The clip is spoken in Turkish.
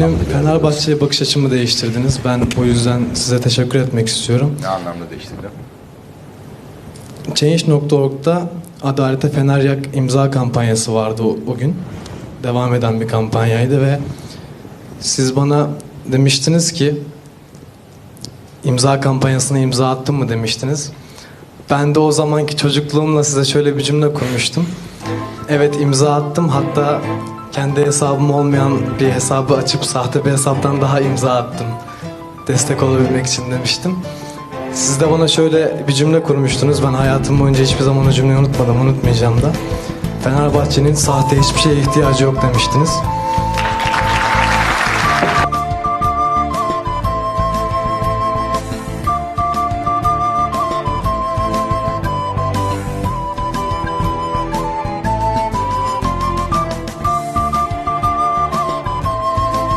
Benim anlamda Fenerbahçe'ye bakış açımı değiştirdiniz. Ben o yüzden size teşekkür etmek istiyorum. Ne anlamda değiştirdi? Change.org'da Adalete Fener Yak imza kampanyası vardı o, o gün. Devam eden bir kampanyaydı ve siz bana demiştiniz ki imza kampanyasına imza attın mı demiştiniz. Ben de o zamanki çocukluğumla size şöyle bir cümle kurmuştum. Evet imza attım hatta kendi hesabım olmayan bir hesabı açıp sahte bir hesaptan daha imza attım. Destek olabilmek için demiştim. Siz de bana şöyle bir cümle kurmuştunuz. Ben hayatım boyunca hiçbir zaman o cümleyi unutmadım, unutmayacağım da. Fenerbahçe'nin sahte hiçbir şeye ihtiyacı yok demiştiniz.